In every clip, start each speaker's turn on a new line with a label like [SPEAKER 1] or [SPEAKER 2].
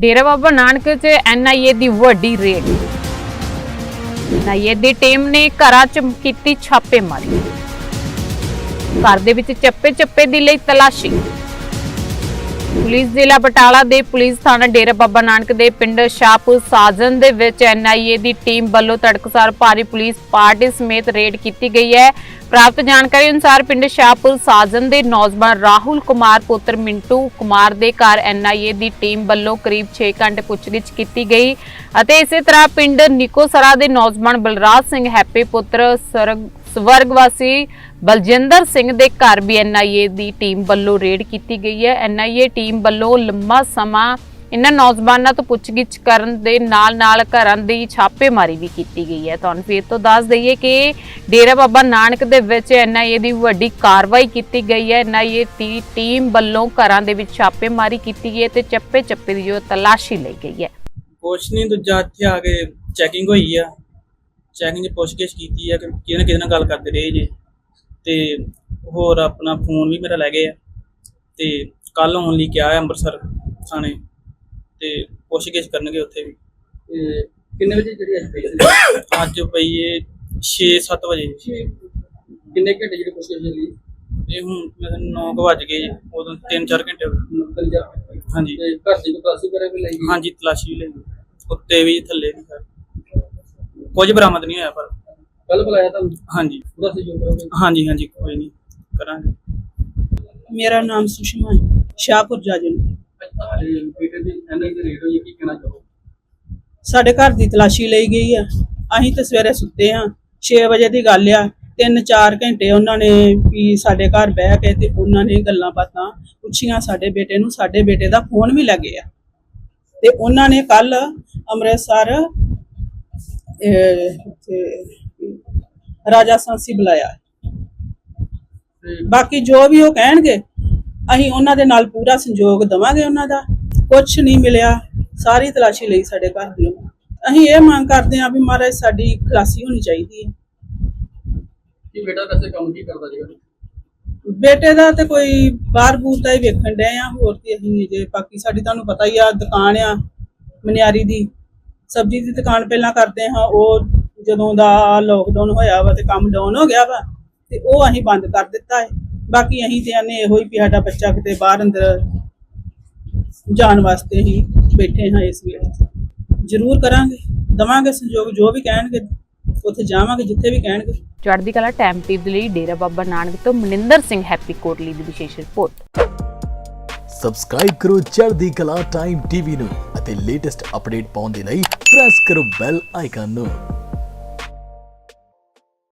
[SPEAKER 1] ਡੇਰਾ ਬਾਬਾ ਨਾਨਕ 'ਚ ਐਨਆਈਏ ਦੀ ਵੱਡੀ raid. NIA ਦੀ ਟੀਮ ਨੇ ਘਰਾਂ 'ਚ ਕੀਤੀ ਛਾਪੇਮਾਰੀ। ਘਰ ਦੇ ਵਿੱਚ ਚੱਪੇ-ਚੱਪੇ ਦੀ ਲਈ ਤਲਾਸ਼ੀ। ਪੁਲਿਸ ਜ਼ਿਲ੍ਹਾ ਬਟਾਲਾ ਦੇ ਪੁਲਿਸ ਥਾਣਾ ਡੇਰਾ ਬਾਬਾ ਨਾਨਕ ਦੇ ਪਿੰਡ ਸ਼ਾਹਪੁਰ ਸਾਜਨ ਦੇ ਵਿੱਚ ਐਨਆਈਏ ਦੀ ਟੀਮ ਵੱਲੋਂ ਤੜਕਸਾਰ ਭਾਰੀ ਪੁਲਿਸ ਪਾਰਟੀ ਸਮੇਤ ਰੇਡ ਕੀਤੀ ਗਈ ਹੈ। ਪ੍ਰਾਪਤ ਜਾਣਕਾਰੀ ਅਨੁਸਾਰ ਪਿੰਡ ਸ਼ਾਹਪੁਰ ਸਾਜਨ ਦੇ ਨੌਜਵਾਨ ਰਾਹੁਲ ਕੁਮਾਰ, ਪੁੱਤਰ ਮਿੰਟੂ ਕੁਮਾਰ ਦੇ ਘਰ ਐਨਆਈਏ ਦੀ ਟੀਮ ਵੱਲੋਂ ਕਰੀਬ 6 ਘੰਟੇ ਪੁੱਛਗਿੱਛ ਕੀਤੀ ਗਈ ਅਤੇ ਇਸੇ ਤਰ੍ਹਾਂ ਪਿੰਡ ਨਿਕੋਸਰਾ ਦੇ ਨੌਜਵਾਨ ਬਲਰਾਜ ਸਿੰਘ ਹੈਪੀ, ਪੁੱਤਰ ਸਰਗ ਸਵਰਗਵਾਸੀ ਬਲਜਿੰਦਰ ਸਿੰਘ ਦੇ ਘਰ ਵੀ ਐਨਆਈਏ ਦੀ ਟੀਮ ਵੱਲੋਂ ਰੇਡ ਕੀਤੀ ਗਈ ਹੈ। ਐਨਆਈਏ ਟੀਮ ਵੱਲੋਂ ਲੰਮਾ ਸਮਾਂ ਇਹਨਾਂ ਨੌਜਵਾਨਾਂ ਤੋਂ ਪੁੱਛਗਿੱਛ ਕਰਨ ਦੇ ਨਾਲ-ਨਾਲ ਘਰਾਂ ਦੀ ਛਾਪੇਮਾਰੀ ਵੀ ਕੀਤੀ ਗਈ ਹੈ। ਤੁਹਾਨੂੰ ਫਿਰ ਤੋਂ ਦੱਸ ਦਈਏ ਕਿ ਡੇਰਾ ਬਾਬਾ ਨਾਨਕ ਦੇ ਵਿੱਚ ਐਨਆਈਏ ਦੀ ਵੱਡੀ ਕਾਰਵਾਈ ਕੀਤੀ ਗਈ ਹੈ। ਐਨਆਈਏ ਦੀ ਟੀਮ ਵੱਲੋਂ ਘਰਾਂ ਦੇ ਵਿੱਚ ਛਾਪੇਮਾਰੀ ਕੀਤੀ ਗਈ ਹੈ ਤੇ ਚੱਪੇ-ਚੱਪੇ ਦੀ ਜੋ ਤਲਾਸ਼ੀ ਲਈ ਗਈ ਹੈ।
[SPEAKER 2] ਕੁਛ ਨਹੀਂ, ਦੂਜਾ ਇੱਥੇ ਆ ਕੇ ਚੈਕਿੰਗ ਹੋਈ ਆ। ਚੈਕਿੰਗ ਪੁੱਛਗਿੱਛ ਕੀਤੀ ਆ ਕਿ ਕਿਹਦੇ ਨਾਲ ਕਿਹਦੇ ਨਾਲ ਗੱਲ ਕਰਦੇ ਰਹੇ ਜੇ। ਤੇ ਹੋਰ ਆਪਣਾ ਫੋਨ ਵੀ ਮੇਰਾ ਲੈ ਗਏ ਆ। ਤੇ ਕੱਲ ਆਉਣ ਲਈ ਕਿਹਾ ਹੈ ਅੰਮ੍ਰਿਤਸਰ ਥਾਣੇ ਤੇ ਪੁੱਛਗਿੱਛ ਕਰਨਗੇ ਉੱਥੇ ਵੀ।
[SPEAKER 3] ਕਿੰਨੇ ਵਜੇ ਜਿਹੜੀ ਅੱਜ ਪਈ
[SPEAKER 2] ਅੱਜ ਪਈ ਏ 6-7 ਵਜੇ।
[SPEAKER 3] ਕਿੰਨੇ ਘੰਟੇ ਜਿਹੜੀ ਪੁੱਛ ਲਈ
[SPEAKER 2] ਇਹ ਹੁਣ 9 ਵਜ ਗਏ ਜੀ, ਉਦੋਂ 3-4 ਘੰਟੇ ਹੋ ਗਏ।
[SPEAKER 3] ਪੰਜਾਬ
[SPEAKER 2] ਹਾਂਜੀ।
[SPEAKER 3] ਤੇ ਘਰ ਦੀ ਕਲਾਸੀ ਕਰੇ ਵੀ ਲਈ
[SPEAKER 2] ਹਾਂਜੀ ਤਲਾਸ਼ੀ ਵੀ ਲਈ ਉੱਤੇ ਵੀ ਥੱਲੇ ਵੀ ਸਰ। ਕੁਝ ਬਰਾਮਦ ਨਹੀਂ ਹੋਇਆ ਪਰ।
[SPEAKER 3] ਕੱਲ ਬੁਲਾਇਆ ਤਾਂ
[SPEAKER 2] ਹਾਂਜੀ।
[SPEAKER 3] ਪੂਰਾ ਸਹਿਯੋਗ ਕਰੋਗੇ?
[SPEAKER 2] ਹਾਂਜੀ ਹਾਂਜੀ ਕੋਈ ਨਹੀਂ ਕਰਾਂਗੇ।
[SPEAKER 4] ਮੇਰਾ ਨਾਮ ਸੁਸ਼ਮਾ ਹੈ ਸ਼ਾਹਪੁਰ ਜਾਜਨ।
[SPEAKER 3] ਤੇ ਬੇਟੇ ਦੀ ਐਨਆਈ ਦੀ ਰੇਟ ਹੋਈ ਹੈ, ਕੀ ਕਹਿਣਾ ਚਾਹੋ
[SPEAKER 4] ਸਾਡੇ ਘਰ ਦੀ ਤਲਾਸ਼ੀ ਲਈ ਗਈ ਆ। ਅਸੀਂ ਤੇ ਸਵੇਰੇ ਸੁੱਤੇ ਆ 6 ਵਜੇ ਦੀ ਗੱਲ ਆ ਤਿੰਨ ਚਾਰ ਘੰਟੇ ਉਹਨਾਂ ਨੇ ਵੀ ਸਾਡੇ ਘਰ ਬਹਿ ਕੇ ਤੇ ਉਹਨਾਂ ਨੇ ਗੱਲਾਂ ਬਾਤਾਂ ਪੁੱਛੀਆਂ ਸਾਡੇ ਬੇਟੇ ਨੂੰ ਸਾਡੇ ਬੇਟੇ ਦਾ ਫੋਨ ਵੀ ਲੱਗੇ ਆ। ਤੇ ਉਹਨਾਂ ਨੇ ਕੱਲ ਅੰਮ੍ਰਿਤਸਰ ਰਾਜਾ ਸਾਂਸੀ ਬੁਲਾਇਆ। ਬਾਕੀ ਜੋ ਵੀ ਉਹ ਕਹਿਣਗੇ ਅਸੀਂ ਉਹਨਾਂ ਦੇ ਨਾਲ ਪੂਰਾ ਸੰਯੋਗ ਦਵਾਂਗੇ ਉਹਨਾਂ ਦਾ। ਕੁਝ ਨਹੀਂ ਮਿਲਿਆ ਸਾਰੀ ਤਲਾਸ਼ੀ ਲਈ ਸਾਡੇ ਘਰ ਦੀ। ਅਸੀਂ ਇਹ ਮੰਗ ਕਰਦੇ ਹਾਂ ਵੀ ਮਹਾਰਾਜ ਸਾਡੀ ਖਲਾਸੀ ਹੋਣੀ ਚਾਹੀਦੀ ਹੈ।
[SPEAKER 3] ਕੀ ਬੇਟਾ ਵੈਸੇ ਕੰਮ ਕੀ ਕਰਦਾ ਜੀ
[SPEAKER 4] ਬੇਟੇ ਦਾ ਤੇ ਕੋਈ ਬਾਹਰ ਬੂਰ ਦਾ ਹੀ ਵੇਖਣ ਡਏ ਆ ਹੋਰ ਤੇ ਅਸੀਂ ਜੇ ਬਾਕੀ ਸਾਡੀ ਤੁਹਾਨੂੰ ਪਤਾ ਹੀ ਆ ਦੁਕਾਨ ਆ ਮਨਿਆਰੀ ਦੀ। ਸਬਜ਼ੀ ਦੀ ਦੁਕਾਨ ਪਹਿਲਾਂ ਕਰਦੇ ਹਾਂ ਉਹ ਜਦੋਂ ਦਾ ਲੋਕਡਾਊਨ ਹੋਇਆ ਵਾ ਤੇ ਕੰਮ ਡਾਊਨ ਹੋ ਗਿਆ ਵਾ ਤੇ ਉਹ ਅਸੀਂ ਬੰਦ ਕਰ ਦਿੱਤਾ ਹੈ। ਬਾਕੀ ਅਸੀਂ ਤੇ ਆਨੇ ਇਹੋ ਹੀ ਵੀ ਸਾਡਾ ਬੱਚਾ ਕਿਤੇ ਬਾਹਰ ਅੰਦਰ ਜਾਣ ਵਾਸਤੇ ਹੀ ਬੈਠੇ ਹਾਂ ਇਸ ਵੇਲੇ। ਜ਼ਰੂਰ ਕਰਾਂਗੇ ਦਵਾਂਗੇ ਸੰਯੋਗ ਜੋ ਵੀ ਕਹਿਣਗੇ ਉੱਥੇ ਜਾਵਾਂਗੇ ਜਿੱਥੇ ਵੀ ਕਹਿਣਗੇ।
[SPEAKER 1] ਚੜ੍ਹਦੀ ਕਲਾ ਟਾਈਮ ਟੀਵੀ ਦੇ ਲਈ ਡੇਰਾ ਬਾਬਾ ਨਾਨਕ ਤੋਂ ਮਨਿੰਦਰ ਸਿੰਘ ਹੈਪੀ ਕੋਟਲੀ ਦੀ ਵਿਸ਼ੇਸ਼ ਰਿਪੋਰਟ।
[SPEAKER 5] ਸਬਸਕ੍ਰਾਈਬ ਕਰੋ ਚੜ੍ਹਦੀ ਕਲਾ ਟਾਈਮ ਟੀਵੀ ਨੂੰ। ਅਤੇ ਲੇਟੈਸਟ ਅਪਡੇਟ ਪਾਉਣ ਦੇ ਲਈ ਪ੍ਰੈਸ ਕਰੋ ਬੈਲ ਆਈਕਨ ਨੂੰ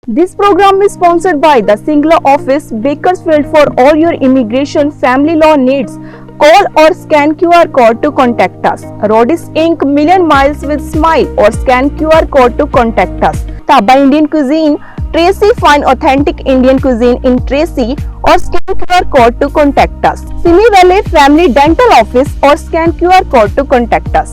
[SPEAKER 6] This program is sponsored by the Singla Office, Bakersfield for all your immigration family law needs. Call or scan QR code to contact us. Rodis Inc. Million Miles with Smile or scan QR code to contact us. Taba Indian Cuisine, Tracy find authentic Indian cuisine in Tracy or scan QR code to contact us. Simi Valley Family Dental Office or scan QR code to contact us.